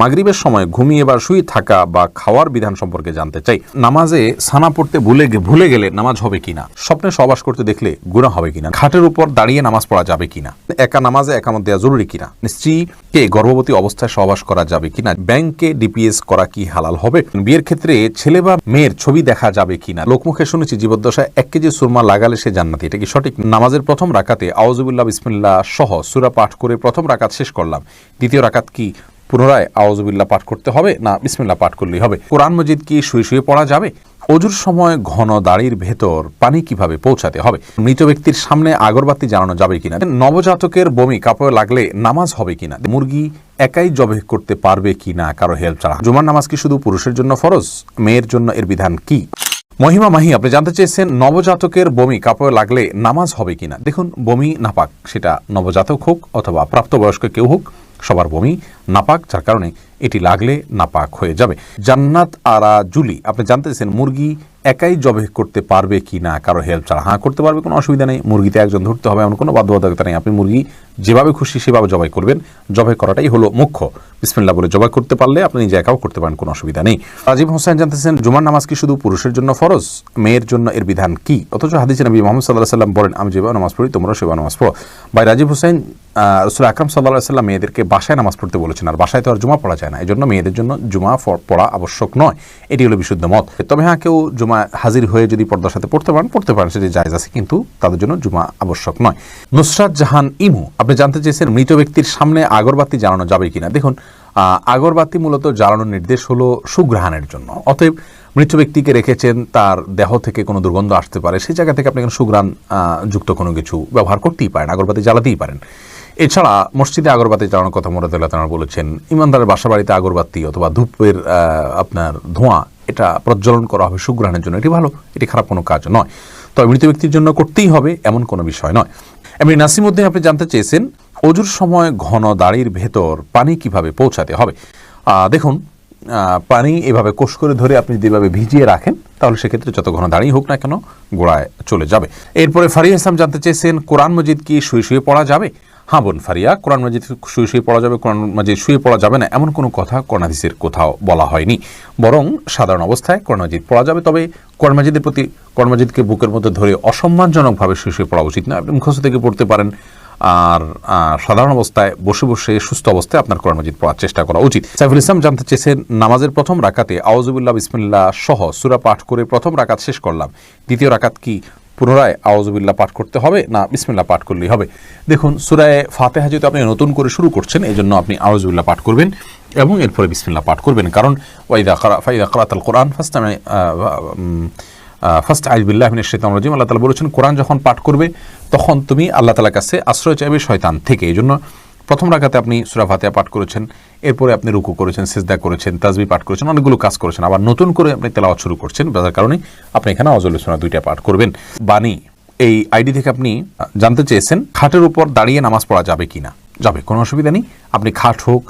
মাগরিবের সময় ঘুমিয়ে বা শুয়ে থাকা বা খাওয়ার বিধান সম্পর্কে জানতে চাই। নামাজে সানা পড়তে ভুলে ভুলে গেলে নামাজ হবে কিনা? স্বপ্নে সবাস করতে দেখলে গুণা হবে কিনা? খাটের উপর দাঁড়িয়ে নামাজ পড়া যাবে কিনা? একা নামাজে একামত দেওয়া জরুরি কিনা? স্ত্রীকে গর্ভবতী অবস্থায় সহবাস করা যাবে কিনা? ব্যাংকে ডিপিএস করা কি হালাল হবে? বিয়ের ক্ষেত্রে ছেলে বা মেয়ের ছবি দেখা যাবে কিনা? লোকমুখে শুনেছি জীবদ্দশায় এক কেজি সুরমা লাগালে সে জান্নাতি। এটা কি সঠিক? নামাজের প্রথম রাকাতে আউজুবিল্লাহ বিসমিল্লাহ সহ সুরা পাঠ করে প্রথম রাকাত শেষ করলাম। দ্বিতীয় রাকাত কি পুনরায় আউজুবিল্লাহ পাঠ করতে হবে, না বিসমিল্লা পাঠ করলেই হবে। কোরআন মজিদ কি শুয়ে শুয়ে পড়া যাবে? অজুর সময় ঘন দাড়ির ভেতর পানি কীভাবে পৌঁছাতে হবে? মৃত ব্যক্তির সামনে আগরবাতি জ্বালানো যাবে কিনা? নবজাতকের বমি কাপড়ে লাগলে নামাজ হবে কিনা? মুরগি একাই জবে করতে পারবে কিনা? কারও হেল্প ছাড়া। জুমার নামাজ কি শুধু পুরুষের জন্য ফরজ? মেয়ের জন্য এর বিধান কি? মহিমা মাহি, আপনি জানতে চেয়েছেন নবজাতকের বমি কাপড়ে লাগলে নামাজ হবে কিনা? দেখুন, বমি নাপাক, সেটা নবজাতক হোক অথবা প্রাপ্তবয়স্ক কেউ হোক, সবার বমি নাপাক, যার কারণে এটি লাগলে নাপাক হয়ে যাবে। জান্নাত আরা জুলি, আপনি জানতে চেয়েছেন মুরগি একাই জবে করতে পারবে কি না, কারও হেল্প ছাড়া। হ্যাঁ করতে পারবে, কোনো অসুবিধা নেই। মুরগিতে একজন ধরতে হবে, এমন কোনো বাধ্যবাধকতা নেই। আপনি মুরগি যেভাবে খুশি সেভাবে জবাই করবেন। জবাই করাটাই হলো মুখ্য। বিসমিল্লা বলে জবাই করতে পারলে আপনি নিজে একাও করতে পারেন, কোনো অসুবিধা নেই। রাজীব হোসেন জানতেছেন জুমার নামাজ কি শুধু পুরুষের জন্য ফরজ? মেয়ের জন্য এর বিধান কি? অথচ হাদিসে নবী মোহাম্মদ সাল্লাহ সাল্লাম বলেন, আমি যেভাবে নামাজ পড়ি তোমরা সেভাবে নামাজ পড়ো। ভাই, রাজীব হোসেন রসুল আকরাম সাল্লাহ সাল্লাম মেয়েদেরকে বাসায় নামাজ পড়তে বলেছেন। আর বাসায় তো আর জুমা পড়া যায় না। এই জন্য মেয়েদের জন্য জুমা পড়া আবশ্যক নয়। এটি হলো বিশুদ্ধ মত। তবে হ্যাঁ কেউ জুমা হাজির হয়ে যদি পর্দার সাথে পড়তে পারেন পড়তে পারেন, সেটি জায়জ আছে, কিন্তু তাদের জন্য জুমা আবশ্যক নয়। নুসরাত জাহান ইমু, আপনি জানতে চেয়েছেন মৃত ব্যক্তির সামনে আগরবাতি জ্বালানো যাবে কিনা? দেখুন আগরবাতি মূলত জ্বালানোর নির্দেশ হলো সুগ্রহণের জন্য। অতএব মৃত ব্যক্তিকে রেখেছেন, তার দেহ থেকে কোনো দুর্গন্ধ আসতে পারে সেই জায়গা থেকে আপনি সুগ্রাণ যুক্ত কোনো কিছু ব্যবহার করতেই পারেন, আগরবাতি জ্বালাতেই পারেন। এছাড়া মসজিদে আগরবাতি জ্বালানোর কথা মোরাদুল্লাহ তাঁরা বলেছেন, ইমানদারের বাসা বাড়িতে আগরবাতি অথবা ধূপের আপনার ধোঁয়া, এটা প্রজ্বলন করা হবে সুগ্রহণের জন্য। এটি ভালো, এটি খারাপ কোনো কাজ নয়। তবে মৃত ব্যক্তির জন্য করতেই হবে এমন কোনো বিষয় নয়। এমনি নাসিমুদ্দিন আপনি জানতে চেয়েছেন, অজুর সময় ঘন দাড়ির ভেতর পানি কীভাবে পৌঁছাতে হবে? দেখুন পানি এভাবে কোষ করে ধরে আপনি যেভাবে ভিজিয়ে রাখেন, তাহলে সেক্ষেত্রে যত ঘন দাঁড়িয়ে হোক না কেন গোড়ায় চলে যাবে। এরপরে ফারিয়া ইসলাম জানতে চেয়েছেন, কোরআন মজিদ কি শুয়ে শুয়ে পড়া যাবে? হ্যাঁ বোন, ফারিয়া, কোরআন মজিদ শুয়ে শুয়ে পড়া যাবে, কোরআন মজিদ শুয়ে পড়া যাবে না, এমন কোনো কথা কোরআন হাদিসের কোথাও বলা হয়নি। বরং সাধারণ অবস্থায় কোরআন মজিদ পড়া যাবে, তবে কোরআন মজিদের প্রতি, কোরআন মজিদকে বুকের মধ্যে ধরে অসম্মানজনকভাবে শুয়ে শুয়ে পড়া উচিত না, আপনি মুখস্থ থেকে পড়তে পারেন। আর সাধারণ অবস্থায় বসে বসে সুস্থ অবস্থায় আপনার কোরআন মজিদ পড়ার চেষ্টা করা উচিত। সাইফুল ইসলাম জানতে চেয়েছেন, নামাজের প্রথম রাকাতে আউজুবিল্লাহ বিসমিল্লাহ সহ সুরা পাঠ করে প্রথম রাকাত শেষ করলাম, দ্বিতীয় রাকাত কি পুনরায় আউজুবিল্লাহ পাঠ করতে হবে, না বিসমিল্লা পাঠ করলেই হবে। দেখুন, সুরায় ফাতেহা যেহেতু আপনি নতুন করে শুরু করছেন এই জন্য আপনি আউজুবিল্লাহ পাঠ করবেন এবং এরপরে বিসমিল্লা পাঠ করবেন। কারণ ওয়াইদা করা ফাইদা করাতাল কোরআন ফার্স্ট আমি ফার্স্ট আইবিল্লাহ মিনের শেতান রাজিম। আল্লাহ তালা বলেছেন, কোরআন যখন পাঠ করবে, তখন তুমি আল্লাহ তালার কাছে আশ্রয় চাইবে শয়তান থেকে। এই জন্য প্রথম রাখাতে আপনি সুরা ফাতেহা পাঠ করেছেন, এরপরে আপনি রুকু করেছেন, সেজদা করেছেন তাজবি পাঠ করেছেন, অনেকগুলো কাজ করেছেন। আবার নতুন করে আপনি তেলাওয়াত শুরু করছেন যার কারণে আপনি এখানে অজল সোনা দুইটা পাঠ করবেন। বাণী, এই আইডি থেকে আপনি জানতে চেয়েছেন, খাটের উপর দাঁড়িয়ে নামাজ পড়া যাবে কিনা? যাবে, কোনো অসুবিধা নেই। আপনি খাট হোক,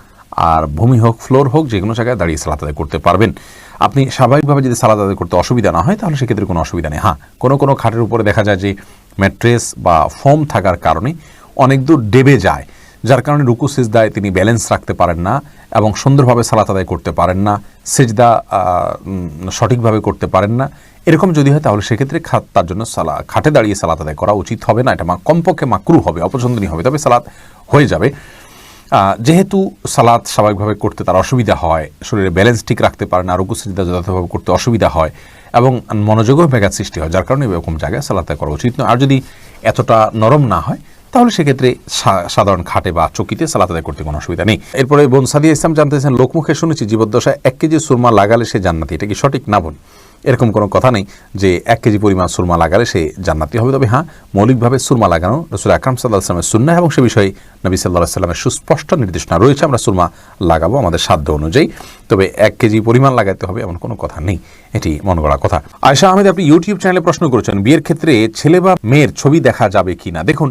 আর ভূমি হোক, ফ্লোর হোক, যে কোনো জায়গায় দাঁড়িয়ে সালাত আদায় করতে পারবেন। আপনি স্বাভাবিকভাবে যদি সালাত আদায় করতে অসুবিধা না হয়, তাহলে সেক্ষেত্রে কোনো অসুবিধা নেই। হ্যাঁ কোনো কোনো খাটের উপরে দেখা যায় যে ম্যাট্রেস বা ফোম থাকার কারণে অনেক দূর ডেবে যায়। যার কারণে রুকু সিজদায় তিনি ব্যালেন্স রাখতে পারেন না এবং সুন্দরভাবে সালাত আদায় করতে পারেন না, সেজদা সঠিকভাবে করতে পারেন না। এরকম যদি হয় তাহলে সেক্ষেত্রে তার জন্য সালা, খাটে দাঁড়িয়ে সালাত আদায় করা উচিত হবে না। এটা মা- কমপক্ষে মাকরু হবে, অপছন্দনীয় হবে, তবে সালাত হয়ে যাবে। যেহেতু সালাদ স্বাভাবিকভাবে করতে তার অসুবিধা হয়, শরীরে ব্যালেন্স ঠিক রাখতে পারে না, রুকু সিজদা যথাযথভাবে করতে অসুবিধা হয় এবং মনোযোগও ব্যাঘাত সৃষ্টি হয়, যার কারণে এরকম জায়গায় সালাদ করা উচিত নয়। আর যদি এতটা নরম না হয় তাহলে সেক্ষেত্রে সাধারণ খাটে বা চকিতে সালাত আদায় করতে কোনো অসুবিধা নেই। এরপরে বোন সাদিয়া ইসলাম জানতেছেন, লোকমুখে শুনেছি জীবদ্দশায় এক কেজি সুরমা লাগালে সে জান্নাতি। এটা কি সঠিক না বোন? এরকম কোনো কথা নেই যে এক কেজি পরিমাণ সুরমা লাগালে সে জান্নাতি হবে। তবে হ্যাঁ মৌলিকভাবে সুরমা লাগানো রসুল আকরাম সাল্লাহ আসলামের সুন্না এবং সে বিষয়ে নবী সাল্লাহ সাল্লামের সুস্পষ্ট নির্দেশনা রয়েছে। আমরা সুরমা লাগাবো আমাদের সাধ্য অনুযায়ী। তবে এক কেজি পরিমাণ লাগাতে হবে এমন কোনো কথা নেই। এটি মন গড়া কথা। আয়সা আহমেদ, আপনি ইউটিউব চ্যানেলে প্রশ্ন করেছেন, বিয়ের ক্ষেত্রে ছেলে বা মেয়ের ছবি দেখা যাবে কি না দেখুন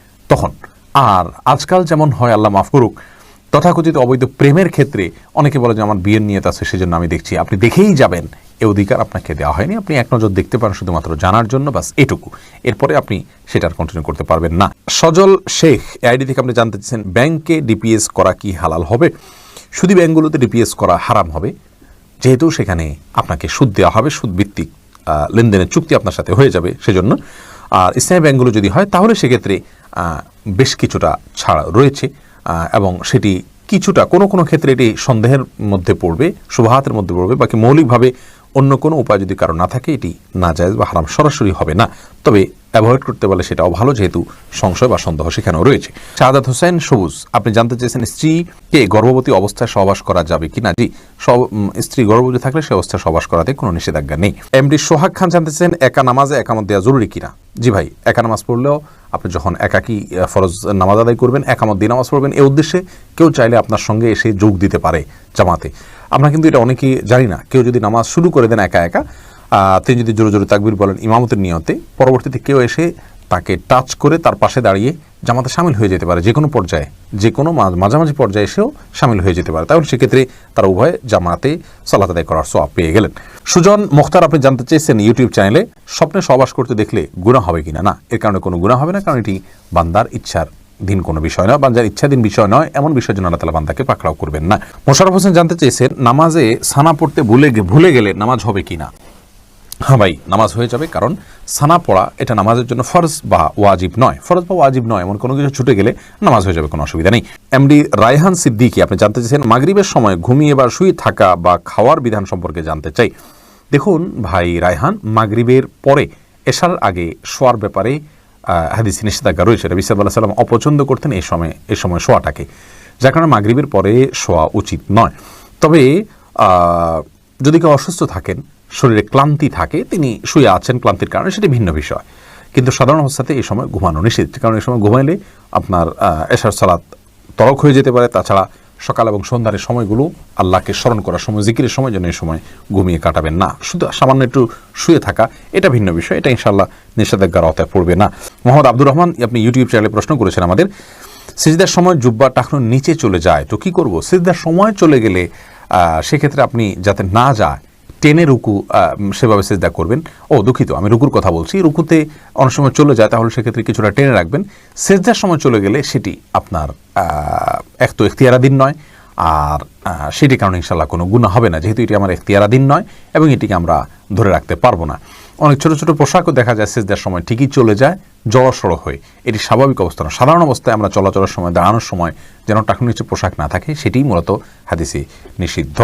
তখন। আর আজকাল যেমন হয়, আল্লাহ মাফ করুক, তথাকথিত অবৈধ প্রেমের ক্ষেত্রে অনেকে বলে যে, আমার বিয়ের নিয়ত আছে, সেজন্য আমি দেখছি। আপনি দেখেই যাবেন, এ অধিকার আপনাকে দেওয়া হয়নি। আপনি এক নজর দেখতে পারেন, শুধুমাত্র জানার জন্য বাস এটুকু। এরপরে আপনি সেটার কন্টিনিউ করতে পারবেন না। সজল শেখ আইডি থেকে আপনি জানতে চাচ্ছেন ব্যাংকে ডিপিএস করা কি হালাল হবে? শুধু ব্যাংকগুলোতে ডিপিএস করা হারাম হবে, যেহেতু সেখানে আপনাকে সুদ দেওয়া হবে সুদ ভিত্তিক লেনদেনের চুক্তি আপনার সাথে হয়ে যাবে, সেজন্য। আর ইসলামী ব্যাংকগুলো যদি হয়, তাহলে সেক্ষেত্রে বেশ কিছুটা ছাড় রয়েছে এবং সেটি কিছুটা কোনো কোনো ক্ষেত্রে এটি সন্দেহের মধ্যে পড়বে, শুভাহাতের মধ্যে পড়বে, বাকি মৌলিকভাবে অন্য কোনো উপায় যদি কারও না থাকে, এটি না যায় বা হারাম সরাসরি হবে না। তবে অ্যাভয়েড করতে পারলে সেটাও ভালো, যেহেতু সংশয় বা সন্দেহ সেখানেও রয়েছে। শাহাদাত হোসেন, সবুজ। আপনি জানতে চেয়েছেন স্ত্রীকে গর্ভবতী অবস্থায় সহবাস করা যাবে কিনা? জি, সব স্ত্রী গর্ভবতী থাকলে সে অবস্থায় সহবাস করাতে কোনো নিষেধাজ্ঞা নেই। এমডি সোহাগ খান জানতে চেয়েছেন, একা নামাজে একামত দেওয়া জরুরি কিনা? জি ভাই, একা নামাজ পড়লেও আপনি যখন একাকি ফরজ নামাজ আদায় করবেন, একামত দিয়ে নামাজ পড়বেন এই উদ্দেশ্যে কেউ চাইলে আপনার সঙ্গে এসে যোগ দিতে পারে জামাতে। আমরা কিন্তু এটা অনেকেই জানি না। কেউ যদি নামাজ শুরু করে দেন একা একা তিনি যদি জোরে জোরে তাকবির বলেন ইমামতের নিয়তে, পরবর্তীতে কেউ এসে তাকে টাচ করে তার পাশে দাঁড়িয়ে জামাতে সামিল হয়ে যেতে পারে। যে কোনো পর্যায়ে যে কোনো মাঝামাঝি পর্যায়ে এসেও সামিল হয়ে যেতে পারে। তাহলে সেক্ষেত্রে তারা উভয় জামাতে সালাত আদায় করার সোয়াব পেয়ে গেলেন। সুজন মুখতার, আপনি জানতে চেয়েছেন ইউটিউব চ্যানেলে, স্বপ্নে সহবাস করতে দেখলে গুণা হবে কিনা? না, এর কারণে কোনো গুণা হবে না, কারণ এটি বান্দার ইচ্ছার দিন কোনো বিষয় নয়। বান্দার ইচ্ছাধীন বিষয় নয়, এমন বিষয় জন্য আল্লাহ তালা বান্দাকে পাকড়াও করবেন না। মোশারফ হোসেন জানতে চেয়েছেন, নামাজে সানা পড়তে ভুলে ভুলে গেলে নামাজ হবে কিনা? হ্যাঁ ভাই, নামাজ হয়ে যাবে, কারণ সানা পড়া এটা নামাজের জন্য ফরজ বা ওয়াজিব নয়। ফরজ বা ওয়াজিব নয়, এমন কোনো কিছু ছুটে গেলে নামাজ হয়ে যাবে, কোনো অসুবিধা নেই। এমডি রায়হান সিদ্দিকি, আপনি জানতে চাইছেন মাগরিবের সময় ঘুমিয়ে বা শুয়ে থাকা বা খাওয়ার বিধান সম্পর্কে জানতে চাই। দেখুন ভাই রায়হান, মাগরিবের পরে এশার আগে শোয়ার ব্যাপারে হাদিসে নিষেধাজ্ঞা রয়েছে। রবি সাল্লাহ সাল্লাম অপছন্দ করতেন এই সময় এই সময় শোয়াটাকে। যার কারণে মাগরিবের পরে শোয়া উচিত নয়। তবে যদি কেউ অসুস্থ থাকেন শরীরে ক্লান্তি থাকে, তিনি শুয়ে আছেন, ক্লান্তির কারণে সেটি ভিন্ন বিষয়। কিন্তু সাধারণ অবস্থাতে এই সময় ঘুমানো নিষেধ কারণ এই সময় ঘুমাইলে আপনার এশার সালাত তরক হয়ে যেতে পারে। তাছাড়া সকাল এবং সন্ধ্যার সময়গুলো আল্লাহকে স্মরণ করার সময়, জিকিরের সময় যেন এই সময় ঘুমিয়ে কাটাবেন না। শুধু সামান্য একটু শুয়ে থাকা, এটা ভিন্ন বিষয়, এটা ইনশাল্লাহ নিষেধাজ্ঞার আওতায় পড়বে না। মোহাম্মদ আব্দুর রহমান, আপনি ইউটিউব চ্যানেলে প্রশ্ন করেছেন আমাদের, সিজদার সময় জুব্বা টাকনো নিচে চলে যায়, তো কি করব? সিজদার সময় চলে গেলে সেক্ষেত্রে আপনি যাতে না যায় টেনে রুকু সেভাবে সেজদা করবেন। ও, দুঃখিত, আমি রুকুর কথা বলছি। রুকুতে অনেক সময় চলে যায়, তাহলে সেক্ষেত্রে কিছুটা টেনে রাখবেন। সেজদার সময় চলে গেলে সেটি আপনার এক তো এখতিয়ারাধীন নয়, আর সেটি কারণে ইনশাল্লাহ কোনো গুণা হবে না। যেহেতু এটি আমার এখতিয়ারাধীন নয় এবং এটিকে আমরা ধরে রাখতে পারব না। অনেক ছোট ছোট পোশাকও দেখা যায়, সেজদার সময় ঠিকই চলে যায় জড়সড় হয়ে। এটি স্বাভাবিক অবস্থা না সাধারণ অবস্থায় আমরা চলাচলের সময়, দাঁড়ানোর সময় যেন টাকুর নিচে পোশাক না থাকে, সেটিই মূলত হাদিসে নিষিদ্ধ।